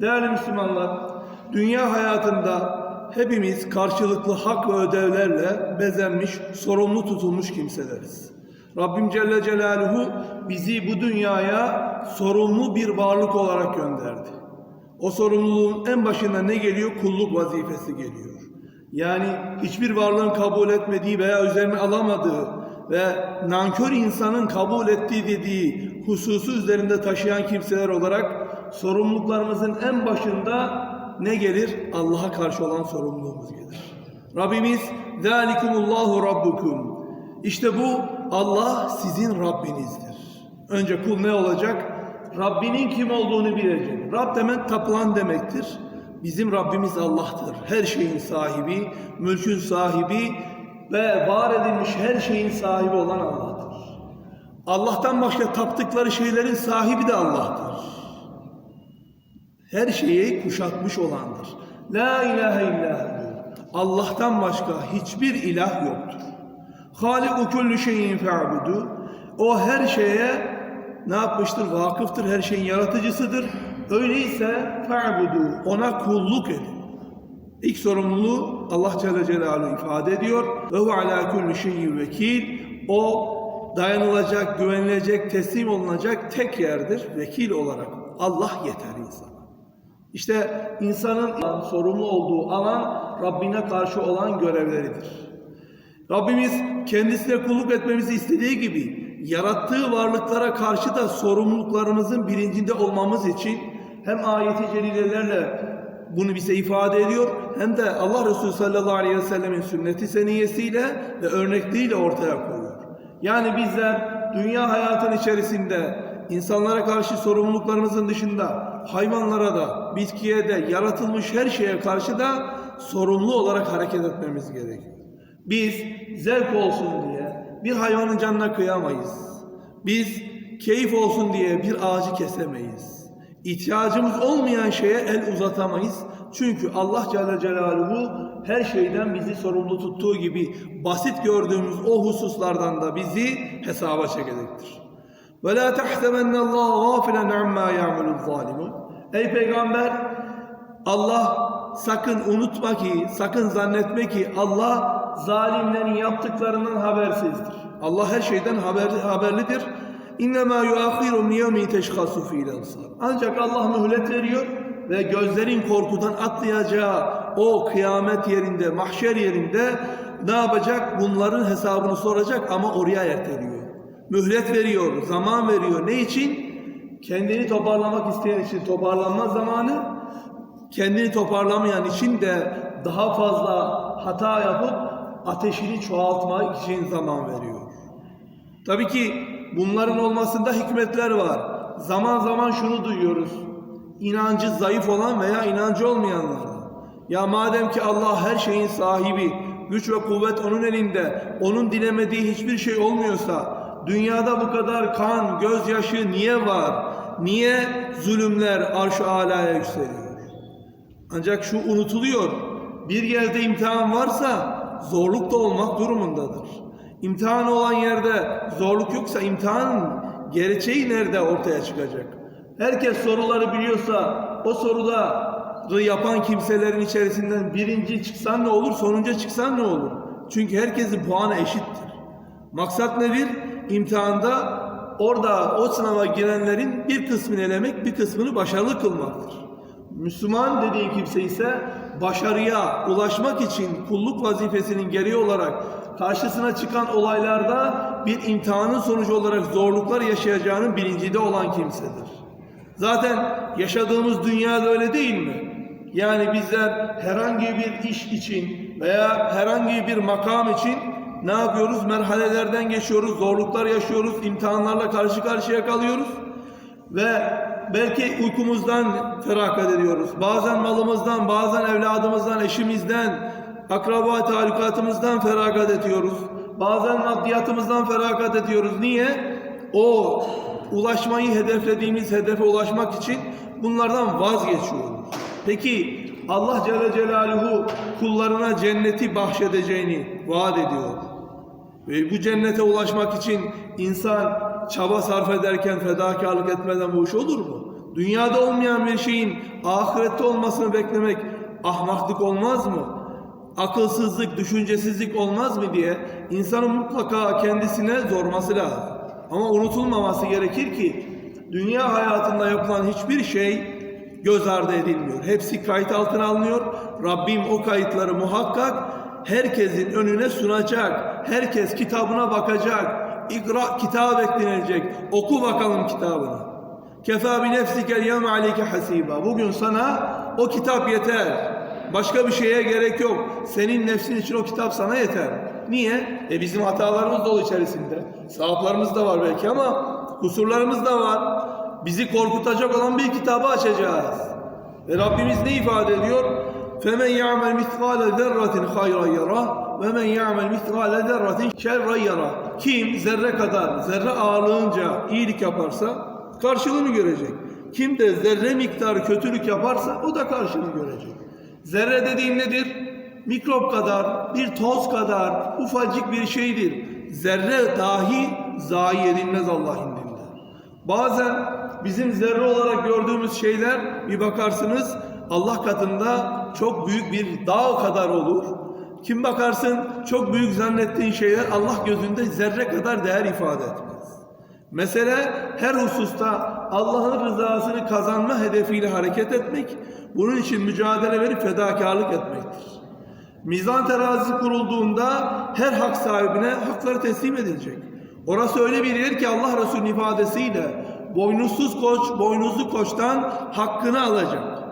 Değerli Müslümanlar, dünya hayatında hepimiz karşılıklı hak ve ödevlerle bezenmiş, sorumlu tutulmuş kimseleriz. Rabbim Celle Celaluhu bizi bu dünyaya sorumlu bir varlık olarak gönderdi. O sorumluluğun en başında ne geliyor? Kulluk vazifesi geliyor. Yani hiçbir varlığın kabul etmediği veya üzerine alamadığı ve nankör insanın kabul ettiği dediği hususu üzerinde taşıyan kimseler olarak sorumluluklarımızın en başında ne gelir? Allah'a karşı olan sorumluluğumuz gelir. Rabbimiz zalikumullahu rabbukum. İşte bu Allah sizin Rabbinizdir. Önce kul ne olacak? Rabbinin kim olduğunu bilecek. Rab demek tapılan demektir. Bizim Rabbimiz Allah'tır. Her şeyin sahibi, mülkün sahibi ve var edilmiş her şeyin sahibi olan Allah'tır. Allah'tan başka taptıkları şeylerin sahibi de Allah'tır. Her şeyi kuşatmış olandır. La ilahe illallah. Allah'tan başka hiçbir ilah yoktur. Haliku kullu şeyin fe'budu. O her şeye ne yapmıştır? Vakıftır, her şeyin yaratıcısıdır. Öyleyse fe'budu. Ona kulluk edin. İlk sorumluluğu Allah Celle Celaluhu ifade ediyor. Ve hu ala kulli şeyin vekil. O dayanılacak, güvenilecek, teslim olunacak tek yerdir. Vekil olarak. Allah yeter insana. İşte insanın sorumlu olduğu alan Rabbine karşı olan görevleridir. Rabbimiz kendisine kulluk etmemizi istediği gibi yarattığı varlıklara karşı da sorumluluklarımızın bilincinde olmamız için hem ayeti celilelerle bunu bize ifade ediyor hem de Allah Resulü sallallahu aleyhi ve sellemin sünneti seniyesiyle ve örnekliğiyle ortaya koyuyor. Yani bizler dünya hayatın içerisinde insanlara karşı sorumluluklarımızın dışında hayvanlara da, bitkiye de, yaratılmış her şeye karşı da sorumlu olarak hareket etmemiz gerekiyor. Biz zevk olsun diye bir hayvanın canına kıyamayız. Biz keyif olsun diye bir ağacı kesemeyiz. İhtiyacımız olmayan şeye el uzatamayız. Çünkü Allah Celle Celaluhu her şeyden bizi sorumlu tuttuğu gibi basit gördüğümüz o hususlardan da bizi hesaba çekecektir. Ve la tahsebenna Allah gafilen amma ya'malul zalimun. Ey peygamber Allah sakın unutma ki, sakın zannetme ki Allah zalimlerin yaptıklarından habersizdir. Allah her şeyden haber, haberlidir. İnnemâ yuâkhîrum yevmî teşhâsû fîl Ancak Allah mühlet veriyor ve gözlerin korkudan atlayacağı o kıyamet yerinde, mahşer yerinde ne yapacak? Bunların hesabını soracak ama oraya erteliyor. Mühlet veriyor, zaman veriyor. Ne için? Kendini toparlamak isteyen için toparlanma zamanı, kendini toparlamayan için de daha fazla hata yapıp ateşini çoğaltmak için zaman veriyor. Tabii ki bunların olmasında hikmetler var. Zaman zaman şunu duyuyoruz. İnancı zayıf olan veya inancı olmayanlardan. Ya madem ki Allah her şeyin sahibi, güç ve kuvvet onun elinde, onun dilemediği hiçbir şey olmuyorsa, dünyada bu kadar kan, gözyaşı niye var? Niye zulümler arş-ı alaya yükseliyor? Ancak şu unutuluyor. Bir yerde imtihan varsa zorluk da olmak durumundadır. İmtihan olan yerde zorluk yoksa imtihan gerçeği nerede ortaya çıkacak? Herkes soruları biliyorsa o soruda yapan kimselerin içerisinden birinci çıksan ne olur, sonunca çıksan ne olur? Çünkü herkesin puanı eşittir. Maksat nedir? İmtihanda orada o sınava girenlerin bir kısmını elemek, bir kısmını başarılı kılmaktır. Müslüman dediği kimse ise başarıya ulaşmak için kulluk vazifesinin gereği olarak karşısına çıkan olaylarda bir imtihanın sonucu olarak zorluklar yaşayacağının bilincinde olan kimsedir. Zaten yaşadığımız dünyada öyle değil mi? Yani bizler herhangi bir iş için veya herhangi bir makam için ne yapıyoruz? Merhalelerden geçiyoruz, zorluklar yaşıyoruz, imtihanlarla karşı karşıya kalıyoruz ve belki uykumuzdan feragat ediyoruz. Bazen malımızdan, bazen evladımızdan, eşimizden, akraba talikatımızdan feragat ediyoruz. Bazen maddiyatımızdan feragat ediyoruz. Niye? O ulaşmayı hedeflediğimiz hedefe ulaşmak için bunlardan vazgeçiyoruz. Peki Allah Celle Celaluhu kullarına cenneti bahşedeceğini vaat ediyor. Ve bu cennete ulaşmak için insan çaba sarf ederken fedakarlık etmeden bu iş olur mu? Dünyada olmayan bir şeyin ahirette olmasını beklemek ahmaklık olmaz mı? Akılsızlık, düşüncesizlik olmaz mı diye insanın mutlaka kendisine zorması lazım. Ama unutulmaması gerekir ki dünya hayatında yapılan hiçbir şey göz ardı edilmiyor. Hepsi kayıt altına alınıyor. Rabbim o kayıtları muhakkak herkesin önüne sunacak. Herkes kitabına bakacak. İkra kitap eklenilecek. Oku bakalım kitabını. Kefa bi nefsike yevme aleyke hasiba. Bugün sana o kitap yeter. Başka bir şeye gerek yok. Senin nefsin için o kitap sana yeter. Niye? E bizim hatalarımız dolu içerisinde. Sevaplarımız da var belki ama kusurlarımız da var. Bizi korkutacak olan bir kitabı açacağız. Ve Rabbimiz ne ifade ediyor? فَمَنْ يَعْمَلْ مِثْقَالَ ذَرَّةٍ خَيْرًا يَرَهُ وَمَنْ يَعْمَلْ مِثْقَالَ ذَرَّةٍ شَرًّا يَرَهُ Kim zerre kadar, zerre ağırlığınca iyilik yaparsa karşılığını görecek. Kim de zerre miktar kötülük yaparsa o da karşılığını görecek. Zerre dediğim nedir? Mikrop kadar, bir toz kadar ufacık bir şeydir. Zerre dahi zayi edilmez Allah indinde. Bazen bizim zerre olarak gördüğümüz şeyler bir bakarsınız Allah katında çok büyük bir dağ kadar olur. Kim bakarsın çok büyük zannettiğin şeyler Allah gözünde zerre kadar değer ifade etmez. Mesele her hususta Allah'ın rızasını kazanma hedefiyle hareket etmek, bunun için mücadele verip fedakarlık etmektir. Mizan terazisi kurulduğunda her hak sahibine hakları teslim edilecek. Orası öyle bir yer ki Allah Resulü'nün ifadesiyle boynuzsuz koç, boynuzlu koçtan hakkını alacak.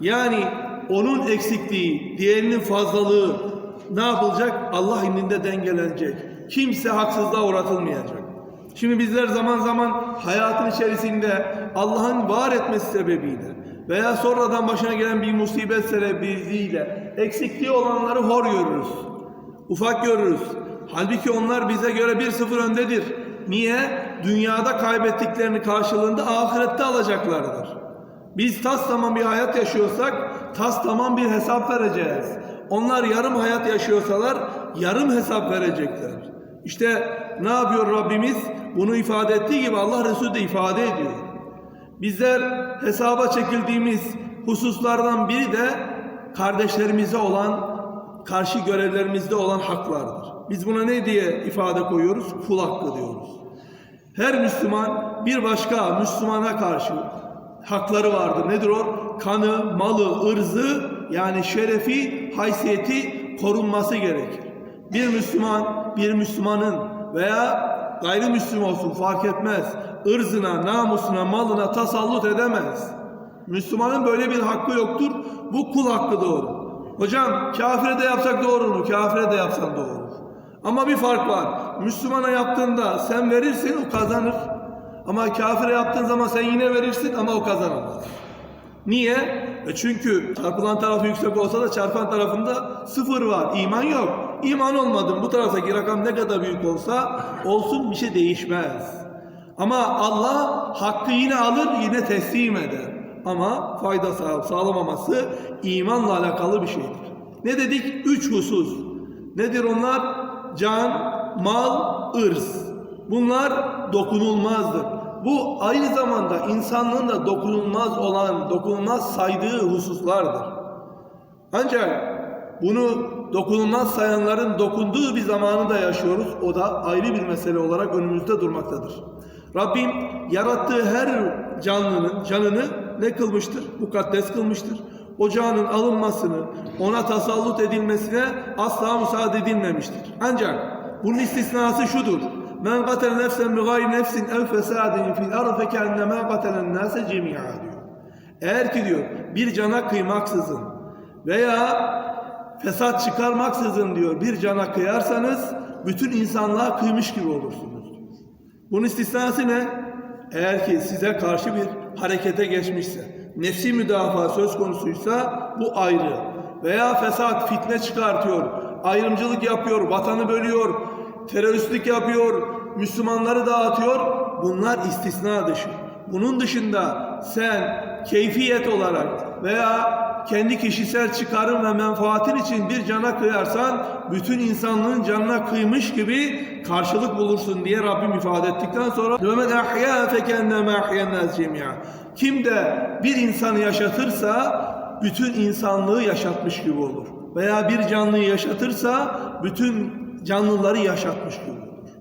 Yani onun eksikliği, diğerinin fazlalığı ne yapılacak? Allah indinde dengelenecek. Kimse haksızlığa uğratılmayacak. Şimdi bizler zaman zaman hayatın içerisinde Allah'ın var etmesi sebebiyle veya sonradan başına gelen bir musibet sebebiyle eksikliği olanları hor görürüz. Ufak görürüz. Halbuki onlar bize göre bir sıfır öndedir. Niye? Dünyada kaybettiklerini karşılığında ahirette alacaklardır. Biz tas tamam bir hayat yaşıyorsak tas tamam bir hesap vereceğiz. Onlar yarım hayat yaşıyorsalar yarım hesap verecekler. İşte ne yapıyor Rabbimiz? Bunu ifade ettiği gibi Allah Resulü de ifade ediyor. Bizler hesaba çekildiğimiz hususlardan biri de kardeşlerimize olan, karşı görevlerimizde olan haklardır. Biz buna ne diye ifade koyuyoruz? Kul hakkı diyoruz. Her Müslüman bir başka Müslümana karşı hakları vardır. Nedir o? Kanı, malı, ırzı yani şerefi, haysiyeti korunması gerekir. Bir Müslüman, bir Müslümanın veya gayrimüslim olsun fark etmez. ırzına, namusuna, malına tasallut edemez. Müslümanın böyle bir hakkı yoktur. Bu kul hakkı doğru. Hocam kafire de yapsak doğru mu? Kafire de yapsan doğru. Ama bir fark var. Müslümana yaptığında sen verirsin o kazanır. Ama kafire yaptığın zaman sen yine verirsin ama o kazanamaz. Niye? E çünkü çarpılan tarafı yüksek olsa da çarpan tarafında sıfır var. İman yok. İman olmadın. Bu taraftaki rakam ne kadar büyük olsa olsun bir şey değişmez. Ama Allah hakkı yine alır yine teslim eder. Ama fayda sağ, sağlamaması imanla alakalı bir şeydir. Ne dedik? Üç husus. Nedir onlar? Can, mal, ırz. Bunlar dokunulmazdır. Bu aynı zamanda insanlığın da dokunulmaz olan, dokunulmaz saydığı hususlardır. Ancak bunu dokunulmaz sayanların dokunduğu bir zamanı da yaşıyoruz. O da ayrı bir mesele olarak önümüzde durmaktadır. Rabbim yarattığı her canlının canını ne kılmıştır? Mukaddes kılmıştır. O canın alınmasını, ona tasallut edilmesine asla müsaade edilmemiştir. Ancak bunun istisnası şudur. Men katele nefsen bi nefsin ev fesadin fil ardı fekennema katelen nase cemi'a diyor. Eğer ki diyor bir cana kıymaksızın veya fesat çıkarmaksızın diyor bir cana kıyarsanız bütün insanlığa kıymış gibi olursunuz. Bunun istisnası ne? Eğer ki size karşı bir harekete geçmişse, nefsi müdafaa söz konusuysa bu ayrı. Veya fesat, fitne çıkartıyor, ayrımcılık yapıyor, vatanı bölüyor, teröristlik yapıyor, Müslümanları dağıtıyor. Bunlar istisna dışı. Bunun dışında sen keyfiyet olarak veya kendi kişisel çıkarım ve menfaatin için bir cana kıyarsan bütün insanlığın canına kıymış gibi karşılık bulursun diye Rabbim ifade ettikten sonra "Ve men ahya fekennema ahyen nas cemi'a." Kim de bir insanı yaşatırsa bütün insanlığı yaşatmış gibi olur. Veya bir canlıyı yaşatırsa bütün canlıları yaşatmış olur.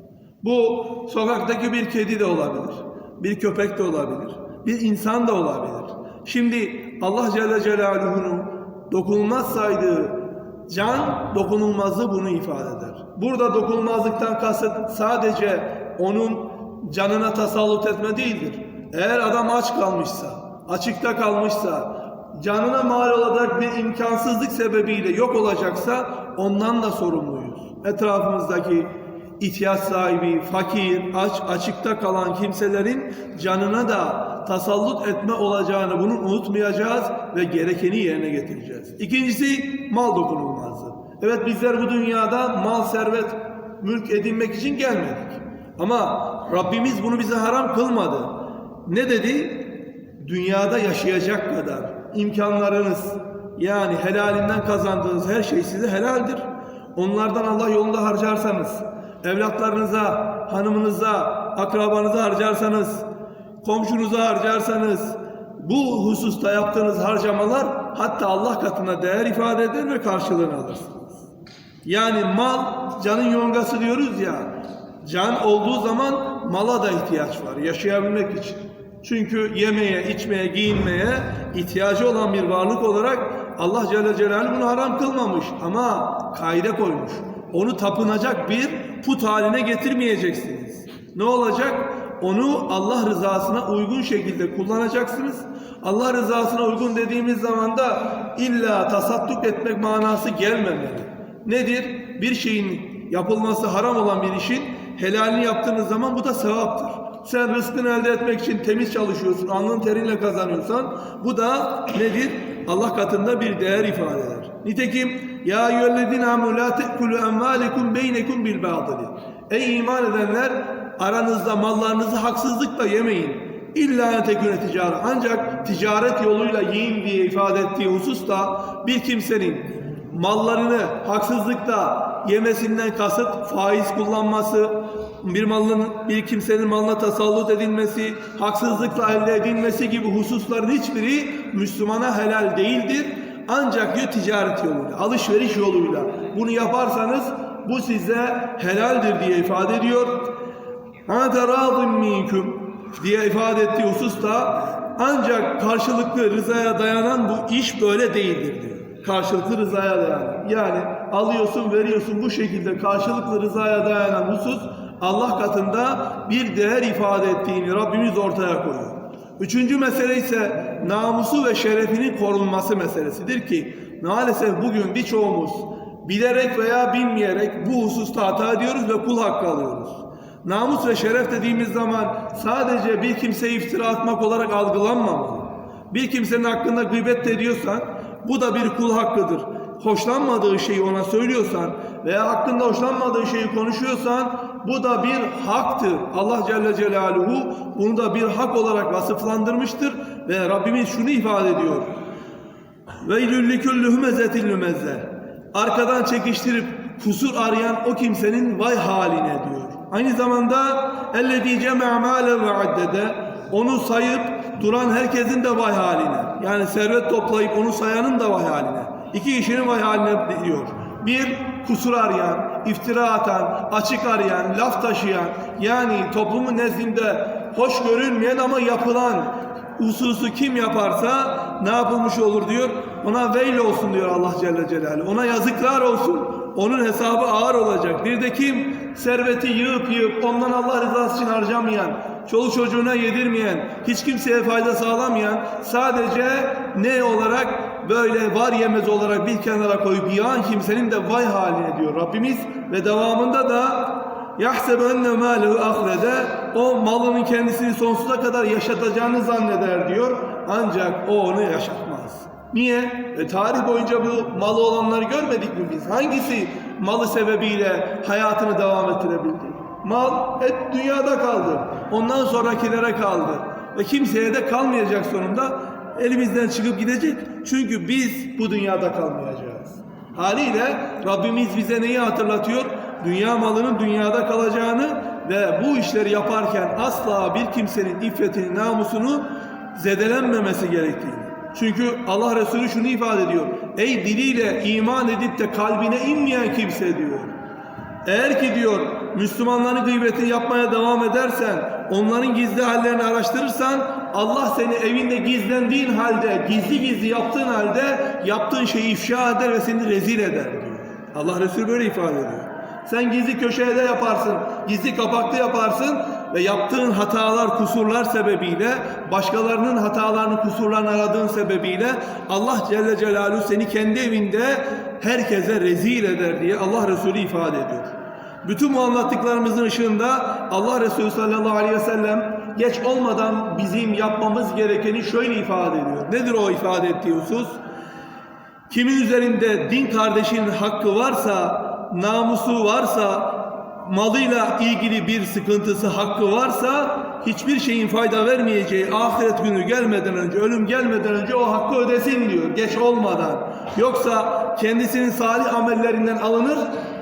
Bu sokaktaki bir kedi de olabilir. Bir köpek de olabilir. Bir insan da olabilir. Şimdi Allah Celle Celaluhu'nun dokunulmaz saydığı can dokunulmazlığı bunu ifade eder. Burada dokunulmazlıktan kasıt sadece onun canına tasallut etme değildir. Eğer adam aç kalmışsa, açıkta kalmışsa, canına mal olacak bir imkansızlık sebebiyle yok olacaksa ondan da sorumluyuz. Etrafımızdaki ihtiyaç sahibi, fakir, aç, açıkta kalan kimselerin canına da tasallut etme olacağını bunu unutmayacağız ve gerekeni yerine getireceğiz. İkincisi mal dokunulmazlığı. Evet bizler bu dünyada mal, servet, mülk edinmek için gelmedik. Ama Rabbimiz bunu bize haram kılmadı. Ne dedi? Dünyada yaşayacak kadar imkanlarınız yani helalinden kazandığınız her şey size helaldir. Onlardan Allah yolunda harcarsanız, evlatlarınıza, hanımınıza, akrabanıza harcarsanız, komşunuza harcarsanız, bu hususta yaptığınız harcamalar hatta Allah katına değer ifade eder ve karşılığını alırsınız. Yani mal canın yongası diyoruz ya. Can olduğu zaman mala da ihtiyaç var yaşayabilmek için. Çünkü yemeye, içmeye, giyinmeye ihtiyacı olan bir varlık olarak Allah Celle Celaluhu bunu haram kılmamış ama kaide koymuş. Onu tapınacak bir put haline getirmeyeceksiniz. Ne olacak? Onu Allah rızasına uygun şekilde kullanacaksınız. Allah rızasına uygun dediğimiz zaman da illa tasadduk etmek manası gelmemeli. Nedir? Bir şeyin yapılması haram olan bir işin helalini yaptığınız zaman bu da sevaptır. Sen rızkını elde etmek için temiz çalışıyorsun, alnın teriyle kazanıyorsan bu da nedir? Allah katında bir değer ifade eder. Nitekim ya eyyühellezine amenu la te'kulu emvalekum beynekum bil batili. Ey iman edenler aranızda mallarınızı haksızlıkla yemeyin. İlla tekune ticaret. Ancak ticaret yoluyla yiyin diye ifade ettiği hususta bir kimsenin mallarını haksızlıkla yemesinden kasıt faiz kullanması, bir malın bir kimsenin malına tasallut edilmesi, haksızlıkla elde edilmesi gibi hususların hiçbiri Müslümana helal değildir. Ancak diyor ticaret yoluyla, alışveriş yoluyla bunu yaparsanız bu size helaldir diye ifade ediyor. Hâde râzim minkum diye ifade ettiği hususta ancak karşılıklı rızaya dayanan bu iş böyle değildir diyor. Karşılıklı rızaya dayanan. Yani alıyorsun veriyorsun bu şekilde karşılıklı rızaya dayanan husus Allah katında bir değer ifade ettiğini Rabbimiz ortaya koyuyor. Üçüncü mesele ise namusu ve şerefinin korunması meselesidir ki maalesef bugün birçoğumuz bilerek veya bilmeyerek bu hususta hata ediyoruz ve kul hakkı alıyoruz. Namus ve şeref dediğimiz zaman sadece bir kimseye iftira atmak olarak algılanmamalı. Bir kimsenin hakkında gıybet ediyorsan bu da bir kul hakkıdır. Hoşlanmadığı şeyi ona söylüyorsan veya hakkında hoşlanmadığı şeyi konuşuyorsan bu da bir haktır. Allah Celle Celaluhu bunu da bir hak olarak vasıflandırmıştır ve Rabbimiz şunu ifade ediyor. Veylül likülli hümezetil lümezze. Arkadan çekiştirip kusur arayan o kimsenin vay haline diyor. Aynı zamanda cem'a mâle ve addede onu sayıp duran herkesin de vay haline. Yani servet toplayıp onu sayanın da vay haline. İki kişinin vay haline diyor. Bir kusur arayan, iftira atan, açık arayan, laf taşıyan yani toplumun nezdinde hoş görülmeyen ama yapılan hususu kim yaparsa ne yapılmış olur diyor. Ona veil olsun diyor Allah Celle Celaluhu. Ona yazıklar olsun. Onun hesabı ağır olacak. Bir de kim serveti yığıp yığıp ondan Allah rızası için harcamayan, çoluk çocuğuna yedirmeyen, hiç kimseye fayda sağlamayan, sadece ne olarak böyle var yemez olarak bir kenara koyup yağan kimsenin de vay haline diyor Rabbimiz ve devamında da yahsebe enne mâlehu ahrede o malının kendisini sonsuza kadar yaşatacağını zanneder diyor. Ancak o onu yaşatmaz. Niye? E, tarih boyunca bu malı olanları görmedik mi biz? Hangisi malı sebebiyle hayatını devam ettirebildi? Mal hep dünyada kaldı. Ondan sonrakilere kaldı. Ve kimseye de kalmayacak sonunda elimizden çıkıp gidecek. Çünkü biz bu dünyada kalmayacağız. Haliyle Rabbimiz bize neyi hatırlatıyor? Dünya malının dünyada kalacağını ve bu işleri yaparken asla bir kimsenin iffetini, namusunu zedelenmemesi gerektiğini. Çünkü Allah Resulü şunu ifade ediyor. Ey diliyle iman edip de kalbine inmeyen kimse diyor. Eğer ki diyor Müslümanların gıybetini yapmaya devam edersen, onların gizli hallerini araştırırsan Allah seni evinde gizlendiğin halde, gizli gizli yaptığın halde yaptığın şeyi ifşa eder ve seni rezil eder diyor. Allah Resulü böyle ifade ediyor. Sen gizli köşede yaparsın, gizli kapakta yaparsın ve yaptığın hatalar, kusurlar sebebiyle, başkalarının hatalarını, kusurlarını aradığın sebebiyle Allah Celle Celaluhu seni kendi evinde herkese rezil eder diye Allah Resulü ifade ediyor. Bütün bu anlattıklarımızın ışığında Allah Resulü sallallahu aleyhi ve sellem geç olmadan bizim yapmamız gerekeni şöyle ifade ediyor. Nedir o ifade ettiği husus? Kimin üzerinde din kardeşinin hakkı varsa, namusu varsa, malıyla ilgili bir sıkıntısı, hakkı varsa hiçbir şeyin fayda vermeyeceği ahiret günü gelmeden önce, ölüm gelmeden önce o hakkı ödesin diyor geç olmadan. Yoksa kendisinin salih amellerinden alınır,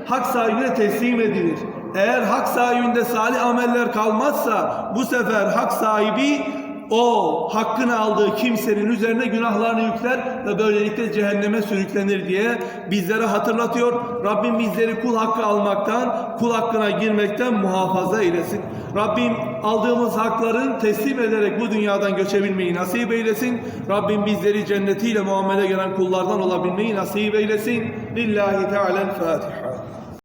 hak sahibine teslim edilir. Eğer hak sahibinde salih ameller kalmazsa bu sefer hak sahibi o hakkını aldığı kimsenin üzerine günahlarını yükler ve böylelikle cehenneme sürüklenir diye bizlere hatırlatıyor. Rabbim bizleri kul hakkı almaktan, kul hakkına girmekten muhafaza eylesin. Rabbim aldığımız hakların teslim ederek bu dünyadan göçebilmeyi nasip eylesin. Rabbim bizleri cennetiyle muamele gelen kullardan olabilmeyi nasip eylesin. Lillahi Teala'l Fatiha.